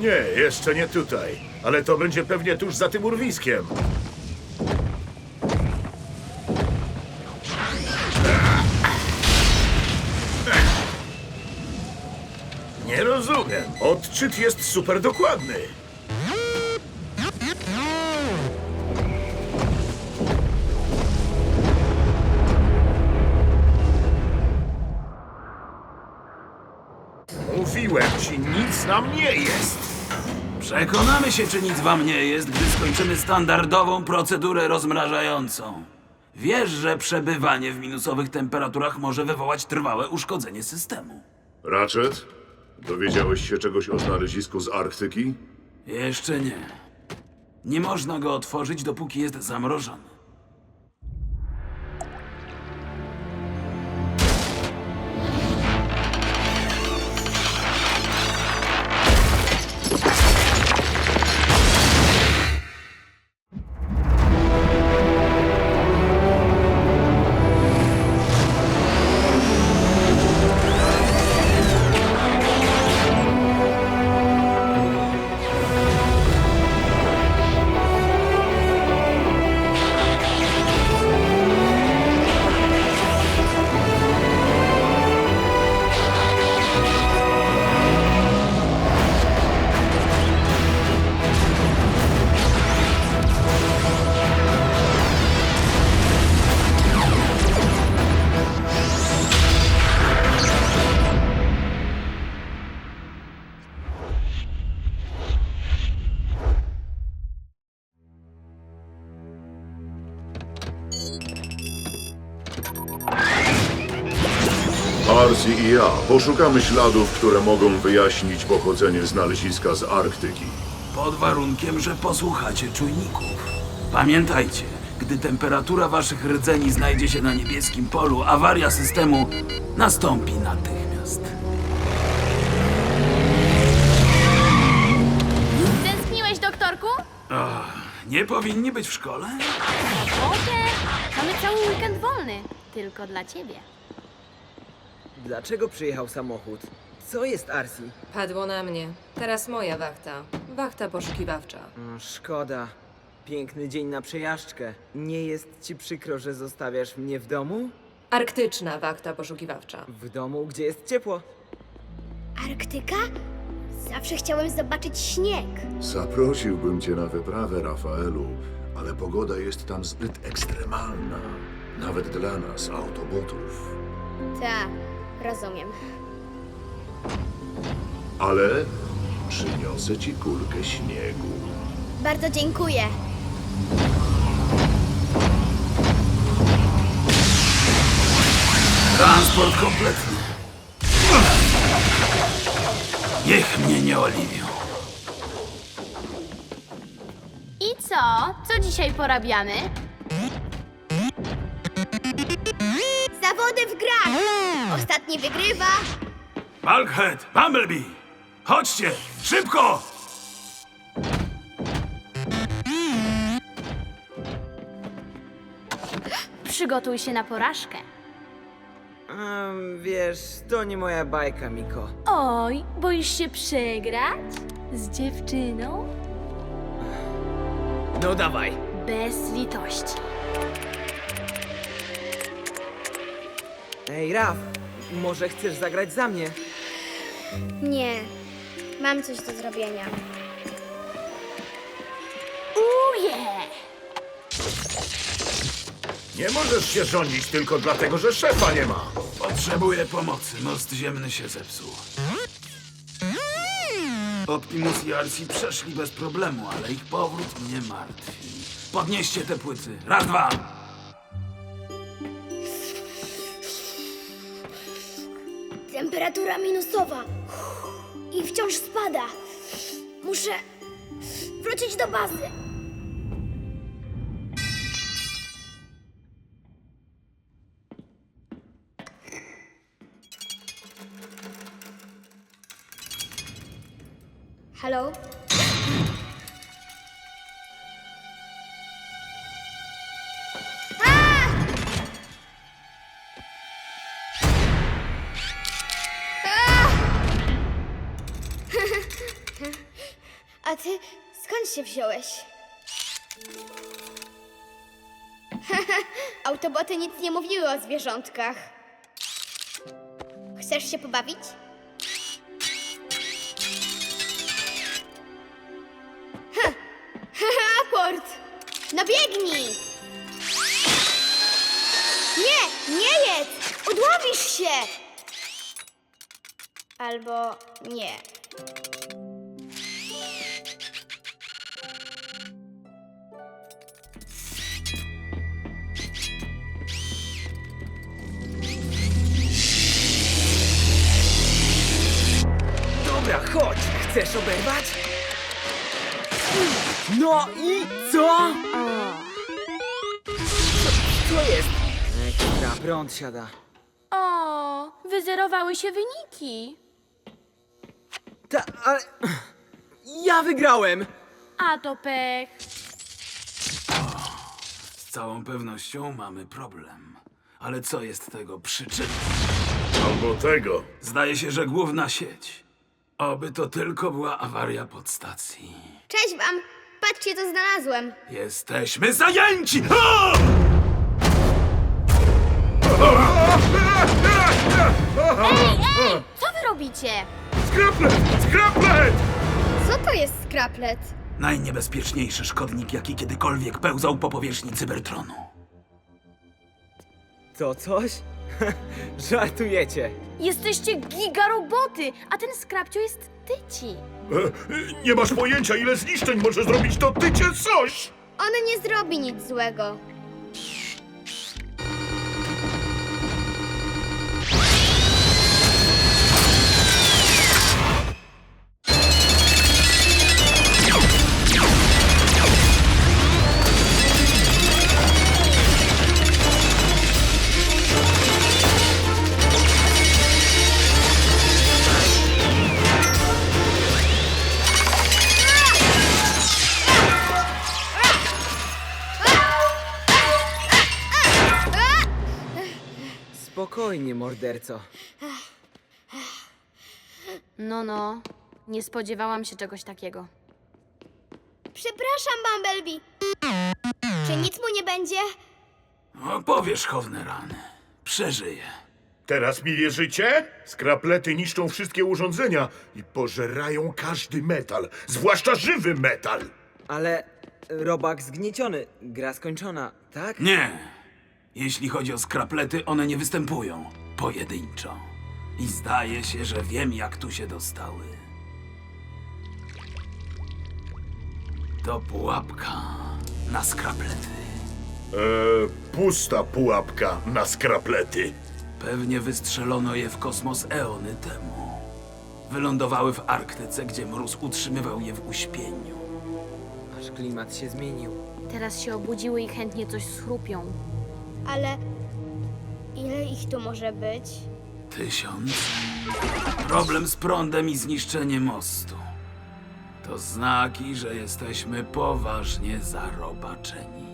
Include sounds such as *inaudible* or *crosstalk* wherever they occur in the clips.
Nie, jeszcze nie tutaj. Ale to będzie pewnie tuż za tym urwiskiem. Nie rozumiem. Odczyt jest super dokładny. Nic nam nie jest. Przekonamy się, czy nic wam nie jest, gdy skończymy standardową procedurę rozmrażającą. Wiesz, że przebywanie w minusowych temperaturach może wywołać trwałe uszkodzenie systemu. Ratchet? Dowiedziałeś się czegoś o znalezisku z Arktyki? Jeszcze nie. Nie można go otworzyć, dopóki jest zamrożony. Arsi i ja poszukamy śladów, które mogą wyjaśnić pochodzenie znaleziska z Arktyki. Pod warunkiem, że posłuchacie czujników. Pamiętajcie, gdy temperatura waszych rdzeni znajdzie się na niebieskim polu, awaria systemu nastąpi natychmiast. Tęskniłeś, doktorku? Nie powinni być w szkole? Potem mamy cały weekend wolny. Tylko dla ciebie. Dlaczego przyjechał samochód? Co jest Arsi? Padło na mnie. Teraz moja wachta. Wachta poszukiwawcza. Mm, Szkoda. Piękny dzień na przejażdżkę. Nie jest ci przykro, że zostawiasz mnie w domu? Arktyczna wachta poszukiwawcza. W domu, gdzie jest ciepło. Arktyka? Zawsze chciałem zobaczyć śnieg. Zaprosiłbym cię na wyprawę, Rafaelu, ale pogoda jest tam zbyt ekstremalna. Nawet dla nas, autobotów. Tak, rozumiem. Ale przyniosę ci kulkę śniegu. Bardzo dziękuję. Transport kompletny. Niech mnie nie oliwią. I co? Co dzisiaj porabiamy? Zawody w grach! Ostatni wygrywa. Bulkhead, Bumblebee! Chodźcie! Szybko! Przygotuj się na porażkę. Um, wiesz, to nie moja bajka, Miko. Oj, boisz się przegrać? Z dziewczyną? No dawaj. Bez litości. Ej, Raf, może chcesz zagrać za mnie? Nie, mam coś do zrobienia. Uje! Nie możesz się rządzić tylko dlatego, że szefa nie ma. Potrzebuję pomocy. Most ziemny się zepsuł. Optimus i Arsi przeszli bez problemu, ale ich powrót mnie martwi. Podnieście te płyty. Raz, dwa. Temperatura minusowa. I wciąż spada. Muszę wrócić do bazy. Halo? Skąd się wziąłeś? *laughs* Autoboty nic nie mówiły o zwierzątkach. Chcesz się pobawić? Ha! *laughs* Aport! No biegnij! Nie, nie jedz! Udławisz się! Albo nie. Dobra, chodź! Chcesz oberwać? No i co? Co, co jest? Ekstra, prąd siada. O, wyzerowały się wyniki. Ta, ale... Ja wygrałem! A to pech. Z całą pewnością mamy problem. Ale co jest tego przyczyną? Albo tego. Zdaje się, że główna sieć. Oby to tylko była awaria podstacji. Cześć wam! Patrzcie, co znalazłem. Jesteśmy zajęci! O! Co wy robicie? Skraplet! Skraplet! Co to jest skraplet? Najniebezpieczniejszy szkodnik, jaki kiedykolwiek pełzał po powierzchni Cybertronu. To coś? *laughs* Żartujecie. Jesteście gigaroboty, a ten skrapcio jest tyci. E, nie masz pojęcia, ile zniszczeń może zrobić to tycie coś! On nie zrobi nic złego. Spokojnie, morderco. No, no. Nie spodziewałam się czegoś takiego. Przepraszam, Bumblebee. Czy nic mu nie będzie? O, powierzchowne rany. Przeżyje. Teraz mi wierzycie? Skraplety niszczą wszystkie urządzenia i pożerają każdy metal, zwłaszcza żywy metal. Ale robak zgnieciony, gra skończona, tak? Nie. Jeśli chodzi o skraplety, one nie występują pojedynczo. I zdaje się, że wiem, jak tu się dostały. To pułapka na skraplety. Eee, pusta pułapka na skraplety. Pewnie wystrzelono je w kosmos eony temu. Wylądowały w Arktyce, gdzie mróz utrzymywał je w uśpieniu. Aż klimat się zmienił. Teraz się obudziły i chętnie coś schrupią. Ale ile ich tu może być? Tysiąc. Problem z prądem i zniszczenie mostu. To znaki, że jesteśmy poważnie zarobaczeni.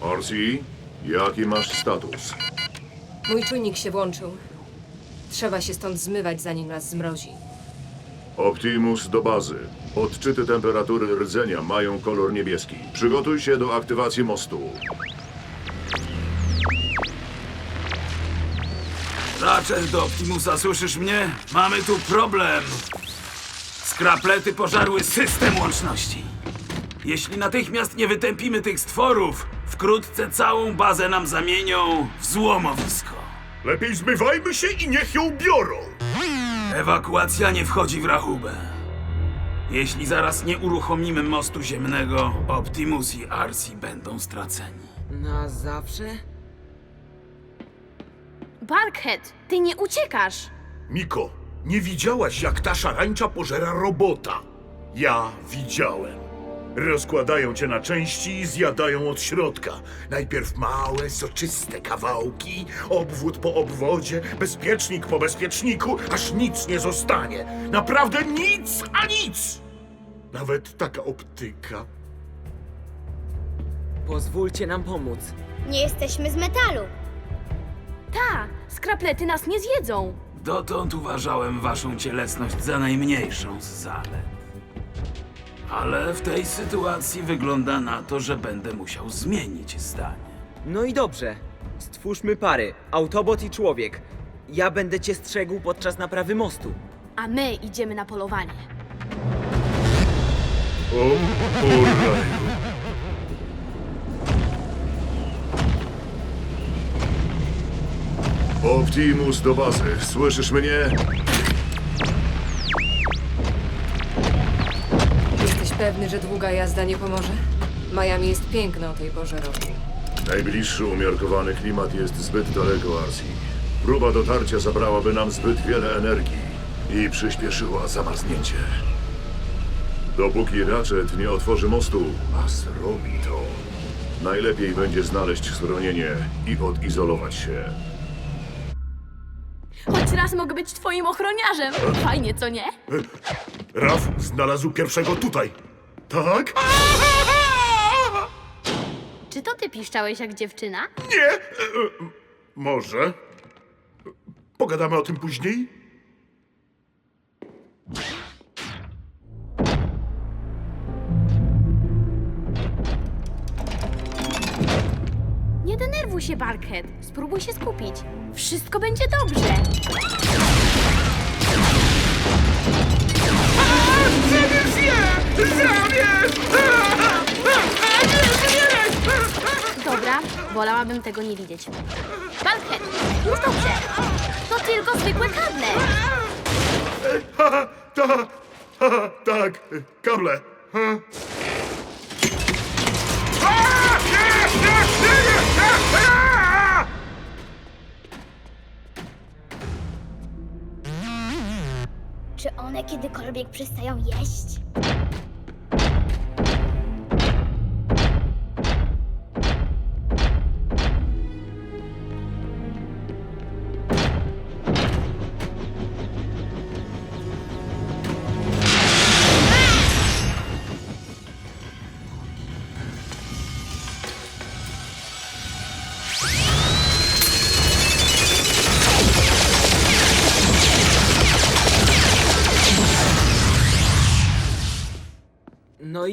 Orsi, jaki masz status? Mój czujnik się włączył. Trzeba się stąd zmywać, zanim nas zmrozi. Optimus do bazy. Odczyty temperatury rdzenia mają kolor niebieski. Przygotuj się do aktywacji mostu. Ratchet do Optimusa, słyszysz mnie? Mamy tu problem. Skraplety pożarły system łączności. Jeśli natychmiast nie wytępimy tych stworów, wkrótce całą bazę nam zamienią w złomowisko. Lepiej zmywajmy się i niech ją biorą. Ewakuacja nie wchodzi w rachubę. Jeśli zaraz nie uruchomimy mostu ziemnego, Optimus i Arsi będą straceni. Na zawsze? Barkhead, ty nie uciekasz! Miko, nie widziałaś, jak ta szarańcza pożera robota. Ja widziałem. Rozkładają cię na części i zjadają od środka. Najpierw małe, soczyste kawałki, obwód po obwodzie, bezpiecznik po bezpieczniku, aż nic nie zostanie. Naprawdę nic, a nic! Nawet taka optyka. Pozwólcie nam pomóc. Nie jesteśmy z metalu. Ta, skraplety nas nie zjedzą. Dotąd uważałem waszą cielesność za najmniejszą z zalet. Ale w tej sytuacji wygląda na to, że będę musiał zmienić zdanie. No i dobrze. Stwórzmy pary, Autobot i człowiek. Ja będę cię strzegł podczas naprawy mostu. A my idziemy na polowanie. O, o raju. Optimus do bazy. Słyszysz mnie? Pewny, że długa jazda nie pomoże? Miami jest piękną tej porze roku. Najbliższy umiarkowany klimat jest zbyt daleko, Arsi. Próba dotarcia zabrałaby nam zbyt wiele energii i przyspieszyła zamarznięcie. Dopóki Ratchet nie otworzy mostu, a zrobi to, najlepiej będzie znaleźć schronienie i odizolować się. Choć raz mogę być twoim ochroniarzem. Fajnie, co nie? Raf znalazł pierwszego tutaj. Tak? Czy to ty piszczałeś jak dziewczyna? Nie. E, e, może. Pogadamy o tym później? Nie denerwuj się, Barkhead. Spróbuj się skupić. Wszystko będzie dobrze. Dobra, wolałabym tego nie widzieć. Barkhead, już dobrze. To tylko zwykłe kable. Ta, ha, tak, kable. Ha. Czy one kiedykolwiek przestają jeść?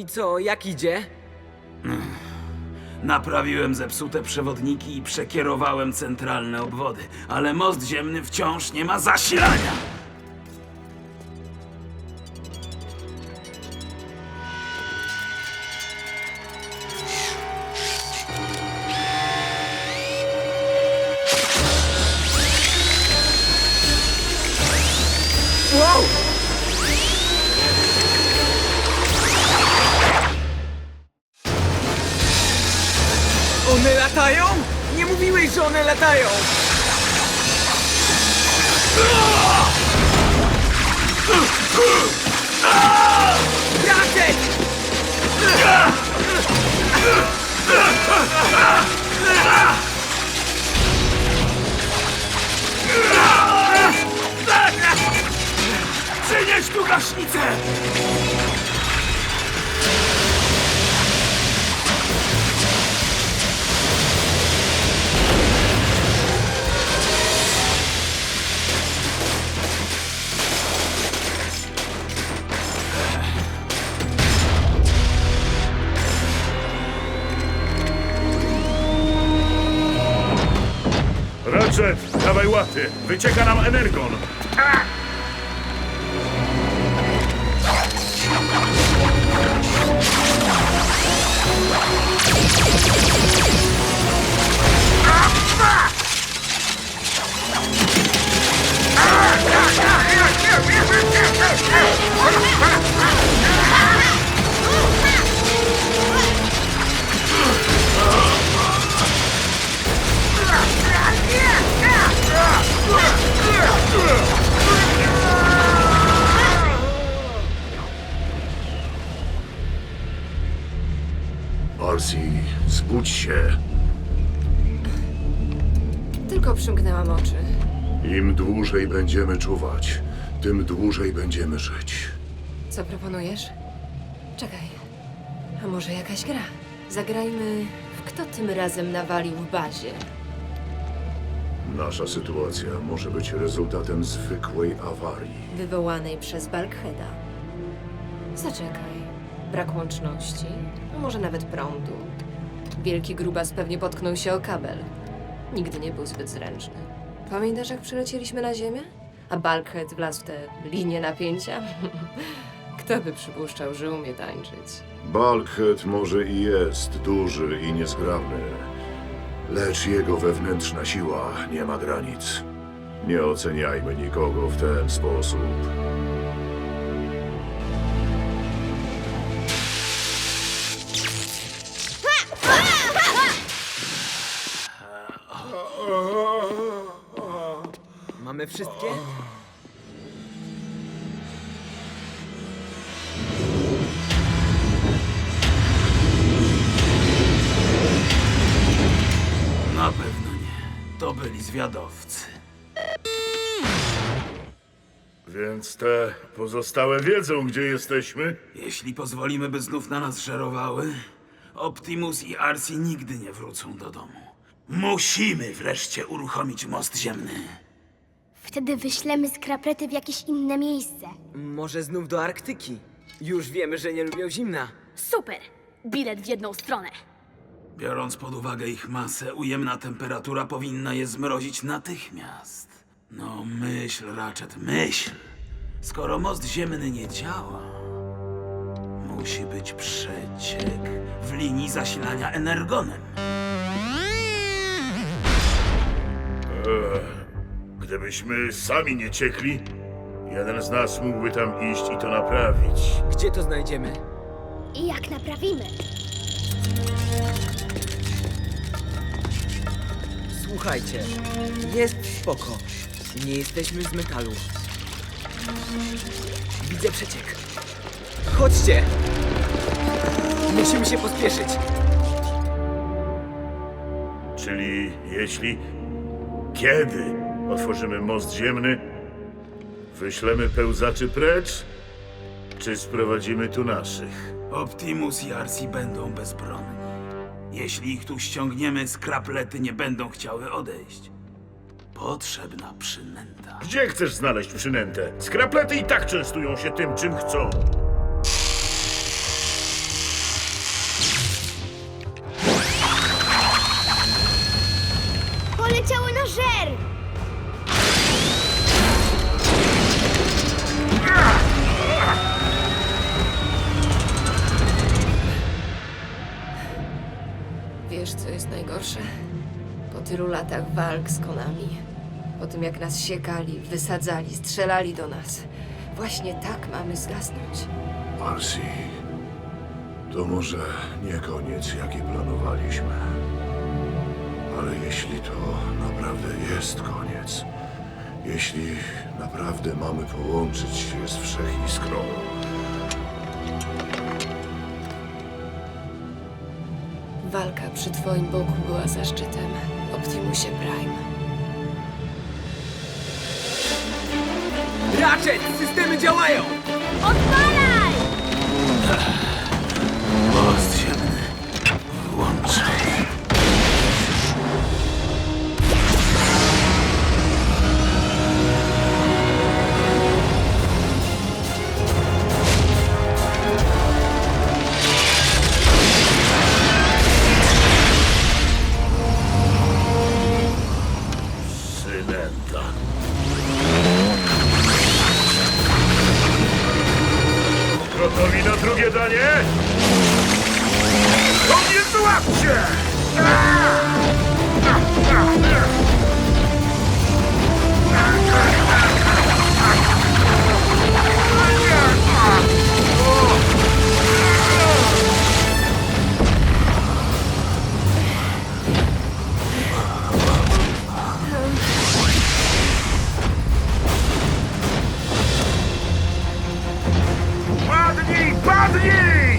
Co, jak idzie? Naprawiłem zepsute przewodniki i przekierowałem centralne obwody, ale most ziemny wciąż nie ma zasilania. One latają! Raczek! Przynieś tu gaśnicę! Wyczekaj! Czuwać, tym dłużej będziemy żyć. Co proponujesz? Czekaj. A może jakaś gra? Zagrajmy Kto tym razem nawalił w bazie? Nasza sytuacja może być rezultatem zwykłej awarii. Wywołanej przez Balkheda. Zaczekaj. Brak łączności? No może nawet prądu. Wielki grubas pewnie potknął się o kabel. Nigdy nie był zbyt zręczny. Pamiętasz, jak przylecieliśmy na Ziemię? A Balkhead wlazł w te linie napięcia? *laughs* Kto by przypuszczał, że umie tańczyć? Bulkhead może i jest duży i niezgrabny, lecz jego wewnętrzna siła nie ma granic. Nie oceniajmy nikogo w ten sposób. Mamy wszystkie? Na pewno nie. To byli zwiadowcy. Więc te pozostałe wiedzą, gdzie jesteśmy? Jeśli pozwolimy, by znów na nas żerowały, Optimus i Arsi nigdy nie wrócą do domu. Musimy wreszcie uruchomić most ziemny. Wtedy wyślemy skraplety w jakieś inne miejsce. Może znów do Arktyki? Już wiemy, że nie lubią zimna. Super! Bilet w jedną stronę. Biorąc pod uwagę ich masę, ujemna temperatura powinna je zmrozić natychmiast. No myśl, Ratchet, myśl. Skoro most ziemny nie działa, musi być przeciek w linii zasilania energonem. Gdybyśmy sami nie ciekli, jeden z nas mógłby tam iść i to naprawić. Gdzie to znajdziemy? I jak naprawimy? Słuchajcie, jest spoko. Nie jesteśmy z metalu. Widzę przeciek. Chodźcie! Musimy się pospieszyć. Czyli jeśli, kiedy otworzymy most ziemny, wyślemy pełzaczy precz, czy sprowadzimy tu naszych? Optimus i Arsi będą bezbronni. Jeśli ich tu ściągniemy, skraplety nie będą chciały odejść. Potrzebna przynęta. Gdzie chcesz znaleźć przynętę? Skraplety i tak częstują się tym, czym chcą. Poleciały na żer! Latach walk z konami, po tym jak nas siekali, wysadzali, strzelali do nas, właśnie tak mamy zgasnąć. Marcy, to może nie koniec, jaki planowaliśmy. Ale jeśli to naprawdę jest koniec, jeśli naprawdę mamy połączyć się z wszechiskrą, Walka przy twoim boku była zaszczytem, Optimusie Prime. Ratchet! Systemy działają! Odpalaj! *laughs* Gotowi na drugie danie? To nie złapcie! Padnij, Padrinho! Padrinho!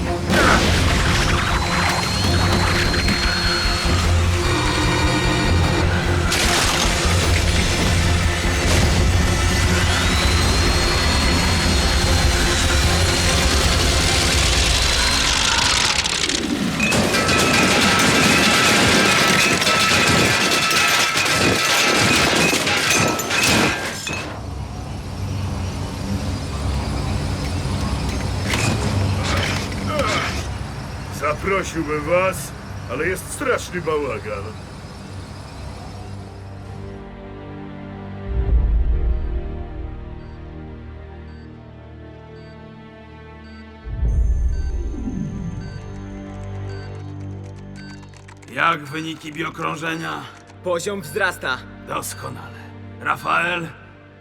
Was, ale jest straszny bałagan. Jak wyniki biokrążenia? Poziom wzrasta. Doskonale. Rafael,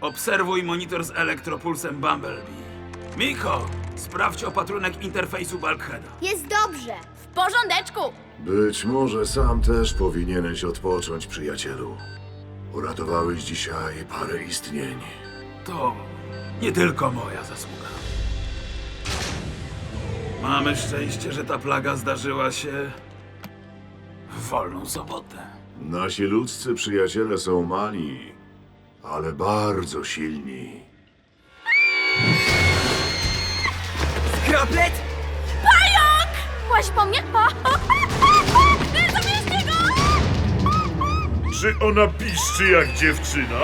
obserwuj monitor z elektropulsem Bumblebee. Miko, sprawdź opatrunek interfejsu Bulkheada. Jest dobrze. Porządeczku! Być może sam też powinieneś odpocząć, przyjacielu. Uratowałeś dzisiaj parę istnień. To nie tylko moja zasługa. Mamy szczęście, że ta plaga zdarzyła się w wolną sobotę. Nasi ludzcy przyjaciele są mali, ale bardzo silni. Kraplet! Łaź po mnie! Zabierzcie go! Czy ona piszczy jak dziewczyna?